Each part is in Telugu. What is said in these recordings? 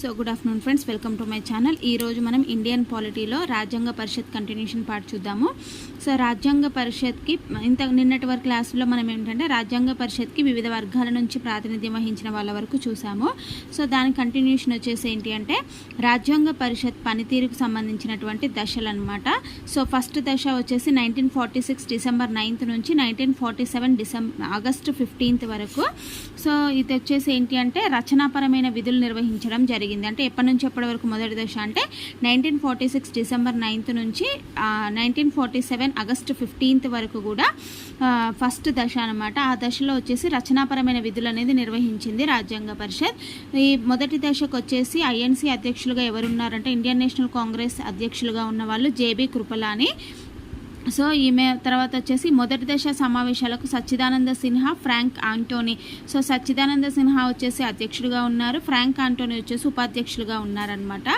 So good afternoon friends welcome to my channel. ఈరోజు మనం ఇండియన్ పాలిటీలో రాజ్యాంగ పరిషత్ కంటిన్యూషన్ పార్ట్ చూద్దాము. సో రాజ్యాంగ పరిషత్కి ఇంత నిన్నటి వరకు క్లాసులో మనం ఏంటంటే రాజ్యాంగ పరిషత్కి వివిధ వర్గాల నుంచి ప్రాతినిధ్యం వహించిన వాళ్ళ వరకు చూసాము. సో దాని కంటిన్యూషన్ వచ్చేసి ఏంటి అంటే రాజ్యాంగ పరిషత్ పనితీరుకు సంబంధించినటువంటి దశలు అనమాట సో ఫస్ట్ దశ వచ్చేసి nineteen forty six December ninth నుంచి nineteen forty seven December August fifteenth వరకు. సో ఇది వచ్చేసి ఏంటి అంటే రచనాపరమైన విధులు నిర్వహించడం జరిగింది. జరిగింది. అంటే ఎప్పటి నుంచి ఎప్పటి వరకు మొదటి దశ అంటే nineteen forty six December ninth నుంచి nineteen forty seven August fifteenth వరకు కూడా ఫస్ట్ దశ అనమాట ఆ దశలో వచ్చేసి రచనాపరమైన విధులు అనేది నిర్వహించింది రాజ్యాంగ పరిషత్. ఈ మొదటి దశకు వచ్చేసి ఐఎన్సీ అధ్యక్షులుగా ఎవరున్నారంటే ఇండియన్ నేషనల్ కాంగ్రెస్ అధ్యక్షులుగా ఉన్న వాళ్ళు జేబీ కృపలాని. సో ఈమె తర్వాత వచ్చేసి మొదటి దశ సమావేశాలకు Sachchidananda Sinha Frank Anthony. So Sachchidananda Sinha వచ్చేసి అధ్యక్షుడిగా ఉన్నారు. ఫ్రాంక్ ఆంటోనీ వచ్చేసి ఉపాధ్యక్షులుగా ఉన్నారనమాట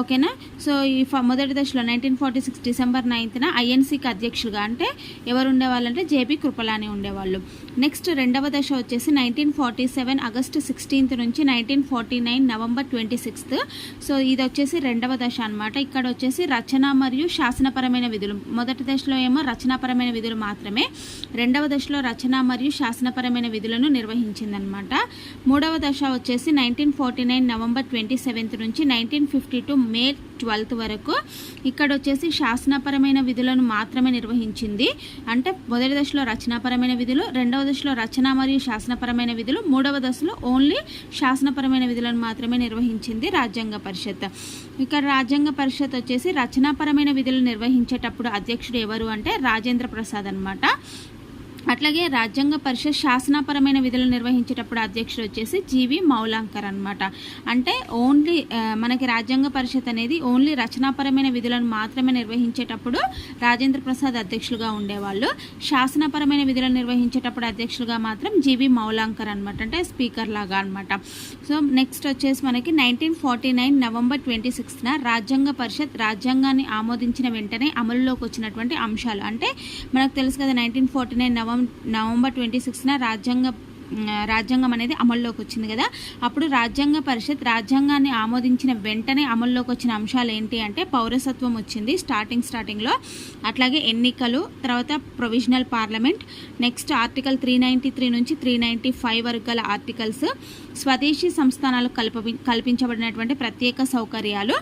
ఓకేనా? సో ఈ మొదటి దశలో నైన్టీన్ ఫార్టీ సిక్స్ డిసెంబర్ నైన్త్న ఐఎన్సీకి అధ్యక్షులుగా అంటే ఎవరు ఉండేవాళ్ళంటే జేపీ కృపలాని ఉండేవాళ్ళు. నెక్స్ట్ రెండవ దశ వచ్చేసి nineteen forty seven August sixteenth నుంచి nineteen forty nine November twenty sixth. So ఇది వచ్చేసి రెండవ దశ అనమాట ఇక్కడ వచ్చేసి రచన మరియు శాసనపరమైన విధులు. మొదటి దశ దశలో ఏమో రచనాపరమైన విధులు మాత్రమే. రెండవ దశలో రచన మరియు శాసనపరమైన విధులను నిర్వహించిందనమాట. మూడవ దశ వచ్చేసి nineteen forty nine November twenty seventh నుంచి nineteen fifty two May twelfth వరకు ఇక్కడ వచ్చేసి శాసనపరమైన విధులను మాత్రమే నిర్వహించింది. అంటే మొదటి దశలో రచనాపరమైన విధులు రెండవ దశలో రచన మరియు శాసనపరమైన విధులు మూడవ దశలో ఓన్లీ శాసనపరమైన విధులను మాత్రమే నిర్వహించింది రాజ్యాంగ పరిషత్. ఇక్కడ రాజ్యాంగ పరిషత్ వచ్చేసి రచనాపరమైన విధులు నిర్వహించేటప్పుడు అధ్యక్షుడు ఎవరు అంటే రాజేంద్ర ప్రసాద్ అనమాట అట్లాగే రాజ్యాంగ పరిషత్ శాసనపరమైన విధులు నిర్వహించేటప్పుడు అధ్యక్షుడు వచ్చేసి జీవి మౌలాంకర్ అనమాట అంటే ఓన్లీ మనకి రాజ్యాంగ పరిషత్ అనేది ఓన్లీ రచనాపరమైన విధులను మాత్రమే నిర్వహించేటప్పుడు రాజేంద్ర ప్రసాద్ అధ్యక్షులుగా ఉండేవాళ్ళు. శాసనపరమైన విధులను నిర్వహించేటప్పుడు అధ్యక్షులుగా మాత్రం జీవి మౌలాంకర్ అనమాట అంటే స్పీకర్ లాగా అనమాట సో నెక్స్ట్ వచ్చేసి మనకి nineteen forty nine November twenty సిక్స్త్న రాజ్యాంగ పరిషత్ రాజ్యాంగాన్ని ఆమోదించిన వెంటనే అమలులోకి వచ్చినటువంటి అంశాలు. అంటే మనకు తెలుసు కదా nineteen forty nine November November twenty సిక్స్న రాజ్యాంగ రాజ్యాంగం అనేది అమల్లోకి వచ్చింది కదా. అప్పుడు రాజ్యాంగ పరిషత్ రాజ్యాంగాన్ని ఆమోదించిన వెంటనే అమల్లోకి వచ్చిన అంశాలు ఏంటి అంటే పౌరసత్వం వచ్చింది స్టార్టింగ్ స్టార్టింగ్లో అట్లాగే ఎన్నికలు తర్వాత provisional parliament next article three ninety three నుంచి త్రీ నైంటీ ఫైవ్ వరకు గల ఆర్టికల్స్ స్వదేశీ సంస్థానాలకు కల్ప కల్పించబడినటువంటి ప్రత్యేక సౌకర్యాలు.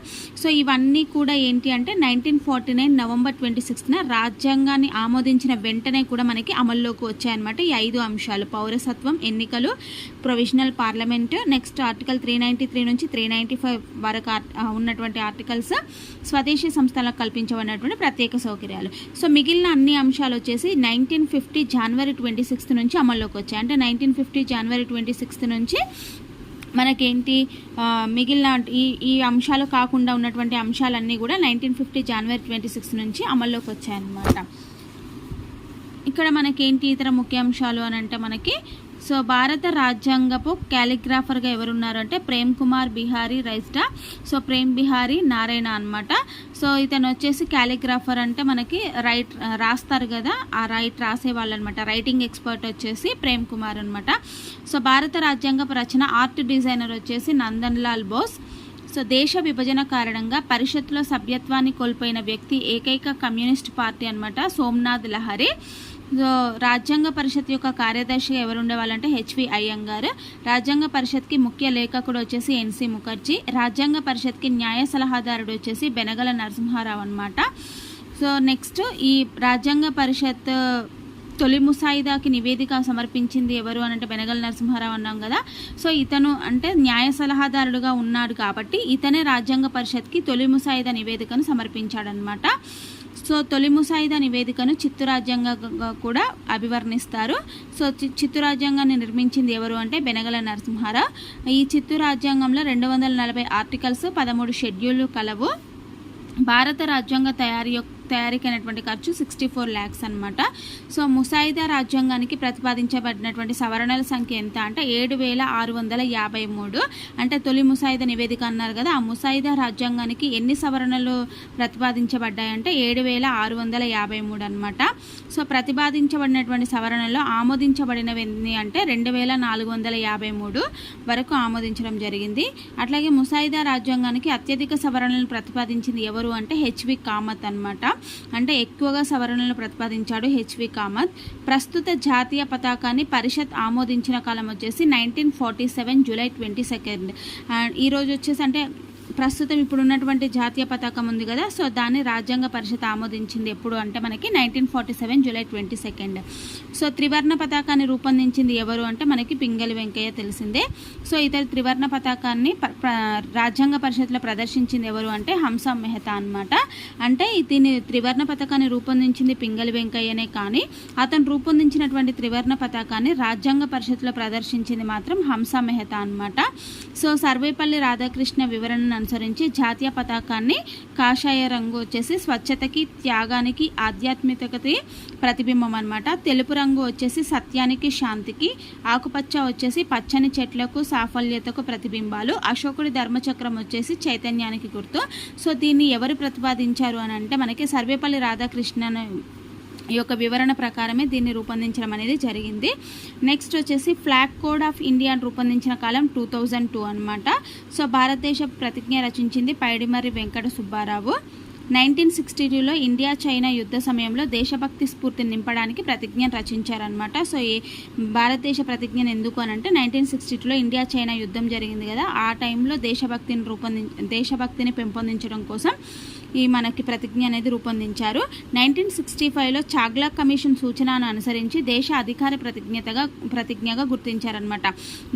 సో ఇవన్నీ కూడా ఏంటి అంటే nineteen forty nine November twenty సిక్స్త్న రాజ్యాంగాన్ని ఆమోదించిన వెంటనే కూడా మనకి అమల్లోకి వచ్చాయన్నమాట ఈ ఐదు అంశాలు. పౌరసత్వం ఎన్నికలు provisional parliament next article three ninety three నుంచి త్రీ నైంటీ ఫైవ్ వరకు ఉన్నటువంటి ఆర్టికల్స్ స్వదేశీ సంస్థలకు కల్పించబడినటువంటి ప్రత్యేక సౌకర్యాలు. సో మిగిలిన అన్ని అంశాలు వచ్చేసి నైన్టీన్ ఫిఫ్టీ జనవరి ట్వంటీ సిక్స్త్ నుంచి అమల్లోకి వచ్చాయి. అంటే నైన్టీన్ ఫిఫ్టీ జనవరి ట్వంటీ సిక్స్త్ నుంచి మనకేంటి మిగిలిన ఈ ఈ అంశాలు కాకుండా ఉన్నటువంటి అంశాలన్నీ కూడా నైన్టీన్ ఫిఫ్టీ జనవరి ట్వంటీ సిక్స్ నుంచి అమల్లోకి వచ్చాయన్నమాట. ఇక్కడ మనకేంటి ఇతర ముఖ్య అంశాలు అని అంటే మనకి సో భారత రాజ్యాంగపు క్యాలిగ్రాఫర్గా ఎవరున్నారు అంటే ప్రేమ్ కుమార్ బిహారీ రైస్టా సో ప్రేమ్ బిహారీ నారాయణ అనమాట సో ఇతను వచ్చేసి క్యాలిగ్రాఫర్ అంటే మనకి రైట్ రాస్తారు కదా ఆ రైట్ రాసేవాళ్ళు అనమాట రైటింగ్ ఎక్స్పర్ట్ వచ్చేసి ప్రేమ్ కుమార్ అనమాట సో భారత రాజ్యాంగపు రచన ఆర్ట్ డిజైనర్ వచ్చేసి నందన్ లాల్ బోస్. సో దేశ విభజన కారణంగా పరిషత్లో సభ్యత్వాన్ని కోల్పోయిన వ్యక్తి ఏకైక కమ్యూనిస్ట్ పార్టీ అనమాట సోమనాథ్ లహరి. రాజ్యాంగ పరిషత్ యొక్క కార్యదర్శిగా ఎవరు ఉండేవాళ్ళంటే హెచ్వి అయ్యంగార్ రాజ్యాంగ పరిషత్కి ముఖ్య లేఖకుడు వచ్చేసి ఎన్సి ముఖర్జీ. రాజ్యాంగ పరిషత్కి న్యాయ సలహాదారుడు వచ్చేసి బెనగల నరసింహారావు అనమాట సో నెక్స్ట్ ఈ రాజ్యాంగ పరిషత్ తొలి ముసాయిదాకి నివేదిక సమర్పించింది ఎవరు అని అంటే బెనగల్ నరసింహారావు అన్నాం కదా. సో ఇతను అంటే న్యాయ సలహాదారుడుగా ఉన్నాడు కాబట్టి ఇతనే రాజ్యాంగ పరిషత్కి తొలి ముసాయిదా నివేదికను సమర్పించాడనమాట సో తొలి ముసాయిదా నివేదికను చిత్తు రాజ్యాంగంగా కూడా అభివర్ణిస్తారు. సో చిత్తురాజ్యాంగాన్ని చిత్తు రాజ్యాంగాన్ని నిర్మించింది ఎవరు అంటే బెనగల నరసింహారావు. ఈ చిత్తు రాజ్యాంగంలో రెండు వందల నలభై ఆర్టికల్స్ పదమూడు షెడ్యూళ్ళు కలవు. భారత రాజ్యాంగ తయారీ యొక్క తయారీకి అయినటువంటి ఖర్చు సిక్స్టీ ఫోర్ ల్యాక్స్ అనమాట సో ముసాయిదా రాజ్యాంగానికి ప్రతిపాదించబడినటువంటి సవరణల సంఖ్య ఎంత అంటే ఏడు వేల ఆరు వందల యాభై మూడు. అంటే తొలి ముసాయిదా నివేదిక అన్నారు కదా ఆ ముసాయిదా రాజ్యాంగానికి ఎన్ని సవరణలు ప్రతిపాదించబడ్డాయంటే ఏడు వేల ఆరు వందల యాభై మూడు అనమాట సో ప్రతిపాదించబడినటువంటి సవరణలో ఆమోదించబడినవి ఎన్ని అంటే రెండు వేల నాలుగు వందల యాభై మూడు వరకు ఆమోదించడం జరిగింది. అట్లాగే ముసాయిదా రాజ్యాంగానికి అత్యధిక సవరణలను ప్రతిపాదించింది ఎవరు అంటే హెచ్వి కామత్ అన్నమాట. అంటే ఎక్కువగా సవరణలు ప్రతిపాదించాడు హెచ్వి కామత్. ప్రస్తుత జాతీయ పతాకాన్ని పరిషత్ ఆమోదించిన కాలం వచ్చేసి nineteen forty seven July twenty second and ఈరోజు వచ్చేసి అంటే ప్రస్తుతం ఇప్పుడు ఉన్నటువంటి జాతీయ పతాకం ఉంది కదా సో దాన్ని రాజ్యాంగ పరిషత్ ఆమోదించింది ఎప్పుడు అంటే మనకి nineteen forty seven July twenty second. So త్రివర్ణ పతాకాన్ని రూపొందించింది ఎవరు అంటే మనకి పింగలి వెంకయ్య తెలిసిందే. సో ఇతని త్రివర్ణ పతాకాన్ని ప- రాజ్యాంగ పరిషత్లో ప్రదర్శించింది ఎవరు అంటే హంస మెహతా అనమాట అంటే దీని త్రివర్ణ పతాకాన్ని రూపొందించింది పింగలి వెంకయ్యనే కానీ అతను రూపొందించినటువంటి త్రివర్ణ పతాకాన్ని రాజ్యాంగ పరిషత్లో ప్రదర్శించింది మాత్రం హంస మెహతా అనమాట సో సర్వేపల్లి రాధాకృష్ణ వివరణ అనుసరించి జాతీయ పతాకాన్ని కాషాయ రంగు వచ్చేసి స్వచ్ఛతకి త్యాగానికి ఆధ్యాత్మికతకి ప్రతిబింబం అనమాట తెలుపు రంగు వచ్చేసి సత్యానికి శాంతికి ఆకుపచ్చ వచ్చేసి పచ్చని చెట్లకు సాఫల్యతకు ప్రతిబింబాలు. అశోకుడి ధర్మచక్రం వచ్చేసి చైతన్యానికి గుర్తు. సో దీన్ని ఎవరు ప్రతిపాదించారు అని అంటే మనకి సర్వేపల్లి రాధాకృష్ణన్ ఈ యొక్క వివరణ ప్రకారమే దీన్ని రూపొందించడం అనేది జరిగింది. నెక్స్ట్ వచ్చేసి ఫ్లాగ్ కోడ్ ఆఫ్ ఇండియాను రూపొందించిన కాలం టూ థౌజండ్ టూ అనమాట సో భారతదేశ ప్రతిజ్ఞ రచించింది పైడిమర్రి వెంకట సుబ్బారావు. నైన్టీన్ సిక్స్టీ టూలో ఇండియా చైనా యుద్ధ సమయంలో దేశభక్తి స్ఫూర్తిని నింపడానికి ప్రతిజ్ఞ రచించారనమాట సో ఈ భారతదేశ ప్రతిజ్ఞను ఎందుకు అని అంటే నైన్టీన్ సిక్స్టీ టూలో ఇండియా చైనా యుద్ధం జరిగింది కదా. ఆ టైంలో దేశభక్తిని రూపొందించ దేశభక్తిని పెంపొందించడం కోసం ఈ మనకి ప్రతిజ్ఞ అనేది రూపొందించారు. నైన్టీన్ సిక్స్టీ ఫైవ్లో చాగ్లా కమిషన్ సూచనను అనుసరించి దేశ అధికార ప్రతిజ్ఞతగా ప్రతిజ్ఞగా గుర్తించారనమాట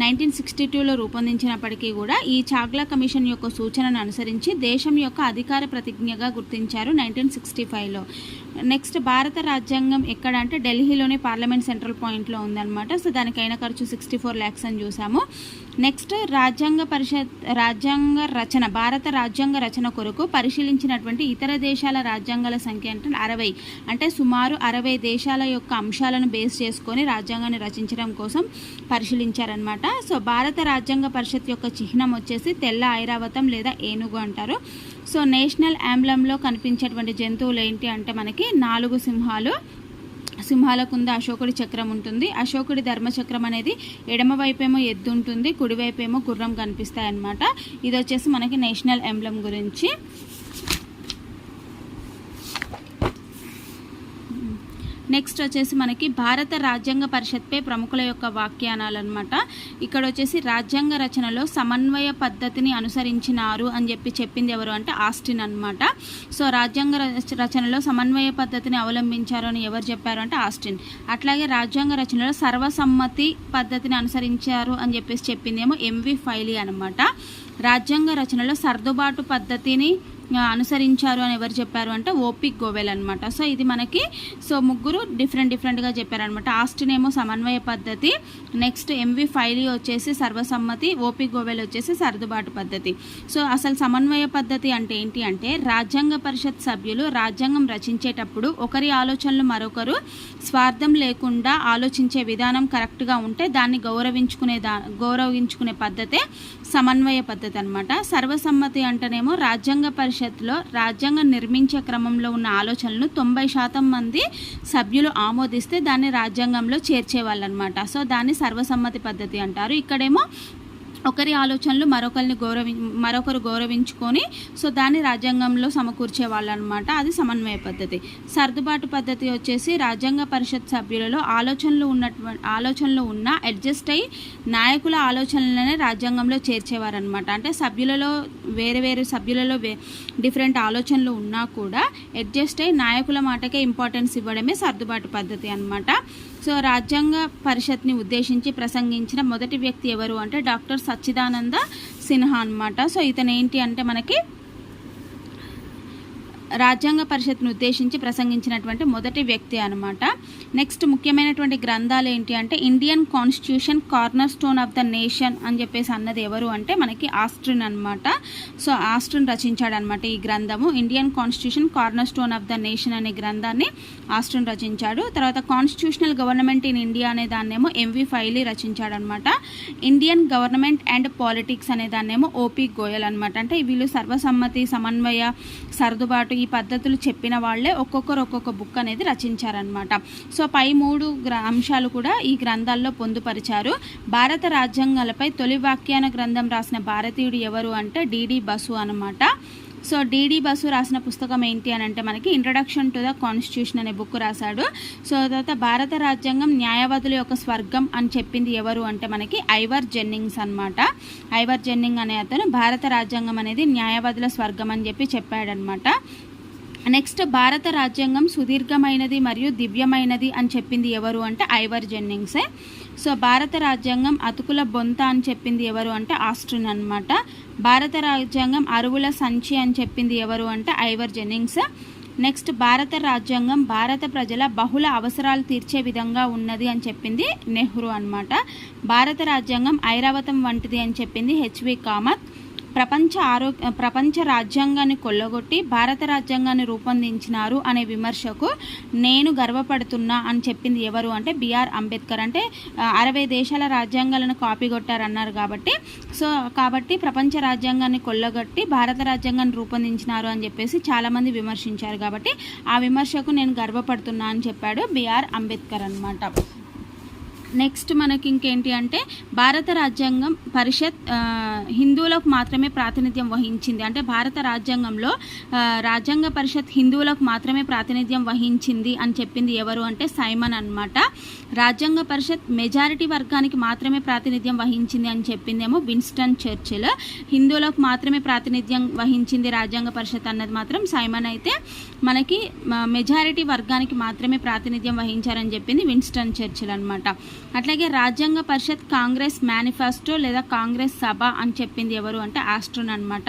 నైన్టీన్ సిక్స్టీ టూలో రూపొందించినప్పటికీ కూడా ఈ చాగ్లా కమిషన్ యొక్క సూచనను అనుసరించి దేశం యొక్క అధికార ప్రతిజ్ఞగా గుర్తించారు నైన్టీన్ సిక్స్టీ ఫైవ్లో నెక్స్ట్ భారత రాజ్యాంగం ఎక్కడ అంటే ఢిల్లీలోని పార్లమెంట్ సెంట్రల్ పాయింట్లో ఉందన్నమాట. సో దానికైన ఖర్చు సిక్స్టీ ఫోర్ ల్యాక్స్ అని చూసాము. నెక్స్ట్ రాజ్యాంగ పరిషత్ రాజ్యాంగ రచన భారత రాజ్యాంగ రచన కొరకు పరిశీలించినటువంటి ఇతర దేశాల రాజ్యాంగాల సంఖ్య అంటే అరవై. అంటే సుమారు అరవై దేశాల యొక్క అంశాలను బేస్ చేసుకొని రాజ్యాంగాన్ని రచించడం కోసం పరిశీలించారనమాట సో భారత రాజ్యాంగ పరిషత్ యొక్క చిహ్నం వచ్చేసి తెల్ల ఐరావతం లేదా ఏనుగు అంటారు. సో నేషనల్ యాంబ్లంలో కనిపించేటువంటి జంతువులు ఏంటి అంటే మనకి నాలుగు సింహాలు సింహాల కింద అశోకుడి చక్రం ఉంటుంది. అశోకుడి ధర్మచక్రం అనేది ఎడమ వైపేమో ఎద్దు ఉంటుంది కుడివైపేమో గుర్రం కనిపిస్తాయి అన్నమాట ఇది వచ్చేసి మనకి నేషనల్ ఎంబ్లం గురించి. నెక్స్ట్ వచ్చేసి మనకి భారత రాజ్యాంగ పరిషత్పై ప్రముఖుల యొక్క వ్యాఖ్యానాలు అనమాట ఇక్కడ వచ్చేసి రాజ్యాంగ రచనలో సమన్వయ పద్ధతిని అనుసరించినారు అని చెప్పి చెప్పింది ఎవరు అంటే ఆస్టిన్ అనమాట సో రాజ్యాంగ రచ- రచనలో సమన్వయ పద్ధతిని అవలంబించారు అని ఎవరు చెప్పారు అంటే ఆస్టిన్. అట్లాగే రాజ్యాంగ రచనలో సర్వసమ్మతి పద్ధతిని అనుసరించారు అని చెప్పేసి చెప్పింది ఏమో ఎంవి ఫైలీ అనమాట రాజ్యాంగ రచనలో సర్దుబాటు పద్ధతిని అనుసరించారు అని ఎవరు చెప్పారు అంటే ఓపిక్ గోవెల్ అనమాట సో ఇది మనకి సో ముగ్గురు డిఫరెంట్ డిఫరెంట్గా చెప్పారనమాట ఆస్టిన్ ఏమో సమన్వయ పద్ధతి నెక్స్ట్ ఎంవి ఫైలీ వచ్చేసి సర్వసమ్మతి ఓపిక్ గోవెల్ వచ్చేసి సర్దుబాటు పద్ధతి. సో అసలు సమన్వయ పద్ధతి అంటే ఏంటి అంటే రాజ్యాంగ పరిషత్ సభ్యులు రాజ్యాంగం రచించేటప్పుడు ఒకరి ఆలోచనలు మరొకరు స్వార్థం లేకుండా ఆలోచించే విధానం కరెక్ట్గా ఉంటే దాన్ని గౌరవించుకునే దా గౌరవించుకునే పద్ధతే సమన్వయ పద్ధతి అనమాట సర్వసమ్మతి అంటేనేమో రాజ్యాంగ పరిషత్ పరిషత్లో రాజ్యాంగం నిర్మించే క్రమంలో ఉన్న ఆలోచనలు తొంభై శాతం మంది సభ్యులు ఆమోదిస్తే దాన్ని రాజ్యాంగంలో చేర్చేవాళ్ళు అనమాట సో దాన్ని సర్వసమ్మతి పద్ధతి అంటారు. ఇక్కడేమో ఒకరి ఆలోచనలు మరొకరిని గౌరవి మరొకరు గౌరవించుకొని సో దాన్ని రాజ్యాంగంలో సమకూర్చే వాళ్ళు అనమాట అది సమన్వయ పద్ధతి. సర్దుబాటు పద్ధతి వచ్చేసి రాజ్యాంగ పరిషత్ సభ్యులలో ఆలోచనలు ఉన్నటువంటి ఆలోచనలు ఉన్న అడ్జస్ట్ అయ్యి నాయకుల ఆలోచనలనే రాజ్యాంగంలో చేర్చేవారనమాట. అంటే సభ్యులలో వేరే వేరే సభ్యులలో వే డిఫరెంట్ ఆలోచనలు ఉన్నా కూడా అడ్జస్ట్ అయ్యి నాయకుల మాటకే ఇంపార్టెన్స్ ఇవ్వడమే సర్దుబాటు పద్ధతి అన్నమాట సో రాజ్యాంగ పరిషత్ని ఉద్దేశించి ప్రసంగించిన మొదటి వ్యక్తి ఎవరు అంటే డాక్టర్ సచ్చిదానంద సిన్హా అన్నమాట. సో ఇతను ఏంటి అంటే మనకి రాజ్యాంగ పరిషత్ను ఉద్దేశించి ప్రసంగించినటువంటి మొదటి వ్యక్తి అనమాట నెక్స్ట్ ముఖ్యమైనటువంటి గ్రంథాలు ఏంటి అంటే Indian constitution cornerstone of the nation అని చెప్పేసి అన్నది ఎవరు అంటే మనకి ఆస్ట్రిన్ అనమాట సో ఆస్ట్రిన్ రచించాడనమాట ఈ గ్రంథము. Indian constitution cornerstone of the nation అనే గ్రంథాన్ని ఆస్ట్రిన్ రచించాడు. తర్వాత కాన్స్టిట్యూషనల్ గవర్నమెంట్ ఇన్ ఇండియా అనే దాన్నేమో ఎంవి ఫైలీ రచించాడనమాట ఇండియన్ గవర్నమెంట్ అండ్ పాలిటిక్స్ అనే దాన్నేమో ఓపీ గోయల్ అనమాట అంటే వీళ్ళు సర్వసమ్మతి సమన్వయ సర్దుబాటు ఈ పద్ధతులు చెప్పిన వాళ్ళే ఒక్కొక్కరు ఒక్కొక్క బుక్ అనేది రచించారనమాట సో పై మూడు అంశాలు కూడా ఈ గ్రంథాల్లో పొందుపరిచారు. భారత రాజ్యాంగాలపై తొలి వ్యాఖ్యాన గ్రంథం రాసిన భారతీయుడు ఎవరు అంటే డిడి బసు అనమాట సో డిడి బసు రాసిన పుస్తకం ఏంటి అని అంటే మనకి ఇంట్రడక్షన్ టు ద కాన్స్టిట్యూషన్ అనే బుక్ రాశాడు. సో తర్వాత భారత రాజ్యాంగం న్యాయవాదుల యొక్క స్వర్గం అని చెప్పింది ఎవరు అంటే మనకి ఐవర్ జెన్నింగ్స్ అనమాట ఐవర్ జెన్నింగ్ అనే అతను భారత రాజ్యాంగం అనేది న్యాయవాదుల స్వర్గం అని చెప్పి చెప్పాడనమాట నెక్స్ట్ భారత రాజ్యాంగం సుదీర్ఘమైనది మరియు దివ్యమైనది అని చెప్పింది ఎవరు అంటే ఐవర్ జెన్నింగ్సే. సో భారత రాజ్యాంగం అతుకుల బొంత అని చెప్పింది ఎవరు అంటే ఆస్ట్రిన్ అనమాట భారత రాజ్యాంగం అరువుల సంచి అని చెప్పింది ఎవరు అంటే ఐవర్ జెన్నింగ్స్. నెక్స్ట్ భారత రాజ్యాంగం భారత ప్రజల బహుళ అవసరాలు తీర్చే విధంగా ఉన్నది అని చెప్పింది నెహ్రూ అనమాట భారత రాజ్యాంగం ఐరావతం వంటిది అని చెప్పింది హెచ్వి కామత్. ప్రపంచ ఆరోగ్య ప్రపంచ రాజ్యాంగాన్ని కొల్లగొట్టి భారత రాజ్యాంగాన్ని రూపొందించినారు అనే విమర్శకు నేను గర్వపడుతున్నా అని చెప్పింది ఎవరు అంటే బిఆర్ అంబేద్కర్. అంటే అరవై దేశాల రాజ్యాంగాలను కాపీ కొట్టారన్నారు కాబట్టి సో కాబట్టి ప్రపంచ రాజ్యాంగాన్ని కొల్లగొట్టి భారత రాజ్యాంగాన్ని రూపొందించినారు అని చెప్పేసి చాలామంది విమర్శించారు కాబట్టి ఆ విమర్శకు నేను గర్వపడుతున్నా అని చెప్పాడు బిఆర్ అంబేద్కర్ అనమాట నెక్స్ట్ మనకి ఇంకేంటి అంటే భారత రాజ్యాంగం పరిషత్ హిందువులకు మాత్రమే ప్రాతినిధ్యం వహించింది. అంటే భారత రాజ్యాంగంలో రాజ్యాంగ పరిషత్ హిందువులకు మాత్రమే ప్రాతినిధ్యం వహించింది అని చెప్పింది ఎవరు అంటే సైమన్ అనమాట రాజ్యాంగ పరిషత్ మెజారిటీ వర్గానికి మాత్రమే ప్రాతినిధ్యం వహించింది అని చెప్పిందేమో విన్స్టన్ చర్చిల్. హిందువులకు మాత్రమే ప్రాతినిధ్యం వహించింది రాజ్యాంగ పరిషత్ అన్నది మాత్రం సైమన్ అయితే మనకి మెజారిటీ వర్గానికి మాత్రమే ప్రాతినిధ్యం వహించారని చెప్పింది విన్స్టన్ చర్చిల్ అనమాట అట్లాగే రాజ్యాంగ పరిషత్ కాంగ్రెస్ మేనిఫెస్టో లేదా కాంగ్రెస్ సభ అని చెప్పింది ఎవరు అంటే ఆస్ట్రోన్ అనమాట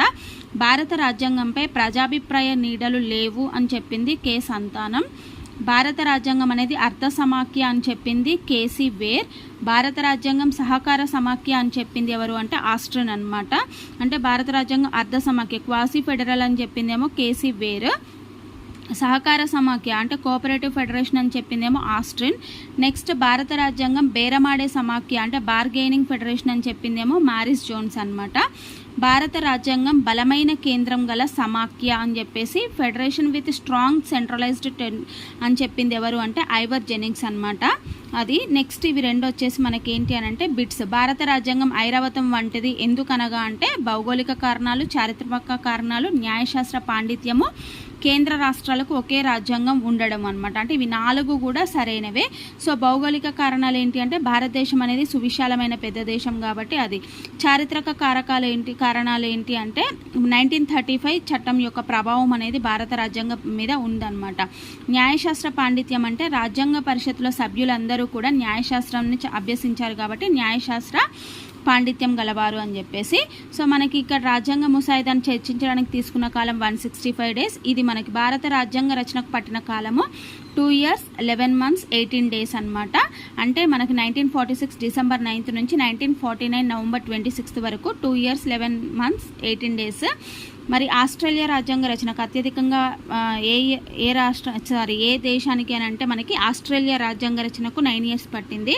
భారత రాజ్యాంగంపై ప్రజాభిప్రాయ నీడలు లేవు అని చెప్పింది కే సంతానం. భారత రాజ్యాంగం అనేది అర్ధ సమాఖ్య అని చెప్పింది కేసీ వేర్. భారత రాజ్యాంగం సహకార సమాఖ్య అని చెప్పింది ఎవరు అంటే ఆస్ట్రన్ అనమాట అంటే భారత రాజ్యాంగం అర్ధ సమాఖ్య క్వాసీ ఫెడరల్ అని చెప్పిందేమో కేసీ వేర్. సహకార సమాఖ్య అంటే కోఆపరేటివ్ ఫెడరేషన్ అని చెప్పిందేమో ఆస్ట్రిన్. నెక్స్ట్ భారత రాజ్యాంగం బేరమాడే సమాఖ్య అంటే బార్గెయినింగ్ ఫెడరేషన్ అని చెప్పిందేమో మారిస్ జోన్స్ అనమాట భారత రాజ్యాంగం బలమైన కేంద్రం గల సమాఖ్య అని చెప్పేసి federation with strong centralised ten అని చెప్పింది ఎవరు అంటే ఐవర్ జెనింగ్స్ అనమాట అది నెక్స్ట్ ఇవి రెండు వచ్చేసి మనకి ఏంటి అని అంటే బిట్స్. భారత రాజ్యాంగం ఐరావతం వంటిది ఎందుకనగా అంటే భౌగోళిక కారణాలు చారిత్రక కారణాలు న్యాయశాస్త్ర పాండిత్యము కేంద్ర రాష్ట్రాలకు ఒకే రాజ్యాంగం ఉండడం అనమాట అంటే ఇవి నాలుగు కూడా సరైనవే. సో భౌగోళిక కారణాలు ఏంటి అంటే భారతదేశం అనేది సువిశాలమైన పెద్ద దేశం కాబట్టి అది. చారిత్రక కారకాలు ఏంటి? కారణాలు ఏంటి అంటే నైన్టీన్ థర్టీ ఫైవ్ చట్టం యొక్క ప్రభావం అనేది భారత రాజ్యాంగం మీద ఉందన్నమాట. న్యాయశాస్త్ర పాండిత్యం అంటే రాజ్యాంగ పరిషత్లో సభ్యులందరూ కూడా న్యాయశాస్త్రాన్ని అభ్యసించారు కాబట్టి న్యాయశాస్త్ర పాండిత్యం గలవారు అని చెప్పేసి. సో మనకి ఇక్కడ రాజ్యాంగ ముసాయిదాన్ని చర్చించడానికి తీసుకున్న కాలం వన్ సిక్స్టీ ఫైవ్ డేస్. ఇది మనకి భారత రాజ్యాంగ రచనకు పట్టిన కాలము two years eleven months eighteen days అనమాట అంటే మనకి nineteen forty six December ninth నుంచి nineteen forty nine November twenty sixth వరకు two years eleven months eighteen days మరి ఆస్ట్రేలియా రాజ్యాంగ రచనకు అత్యధికంగా ఏ ఏ రాష్ట్ర సారీ ఏ దేశానికి అని అంటే మనకి ఆస్ట్రేలియా రాజ్యాంగ రచనకు నైన్ ఇయర్స్ పట్టింది.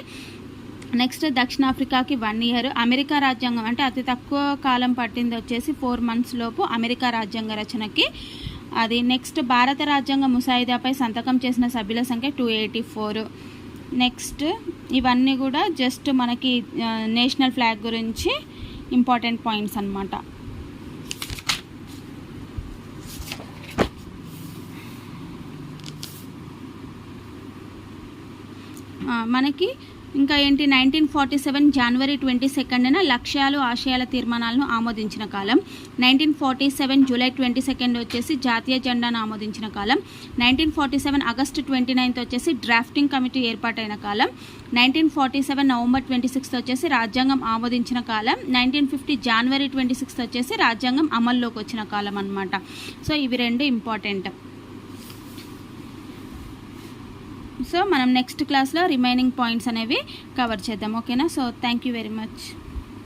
నెక్స్ట్ దక్షిణాఫ్రికాకి వన్ ఇయర్ అమెరికా రాజ్యాంగం అంటే అతి తక్కువ కాలం పట్టింది వచ్చేసి ఫోర్ మంత్స్ లోపు అమెరికా రాజ్యాంగ రచనకి. అది నెక్స్ట్ భారత రాజ్యాంగ ముసాయిదాపై సంతకం చేసిన సభ్యుల సంఖ్య టూ ఎయిటీ ఫోర్ నెక్స్ట్ ఇవన్నీ కూడా జస్ట్ మనకి నేషనల్ ఫ్లాగ్ గురించి ఇంపార్టెంట్ పాయింట్స్ అనమాట మనకి ఇంకా ఏంటి నైన్టీన్ ఫార్టీ సెవెన్ జనవరి ట్వంటీ సెకండ్న లక్ష్యాలు ఆశయాల తీర్మానాలను ఆమోదించిన కాలం. Nineteen forty seven July twenty second వచ్చేసి జాతీయ జెండాను ఆమోదించిన కాలం. Nineteen forty seven August twenty ninth వచ్చేసి డ్రాఫ్టింగ్ కమిటీ ఏర్పాటైన కాలం. Nineteen forty seven November twenty sixth వచ్చేసి రాజ్యాంగం ఆమోదించిన కాలం. నైన్టీన్ ఫిఫ్టీ జనవరి ట్వంటీ సిక్స్త్ వచ్చేసి రాజ్యాంగం అమల్లోకి వచ్చిన కాలం అనమాట సో ఇవి రెండు ఇంపార్టెంట్ సో మనం నెక్స్ట్ క్లాస్లో రిమైనింగ్ పాయింట్స్ అనేవి కవర్ చేద్దాం ఓకేనా? So thank you very much.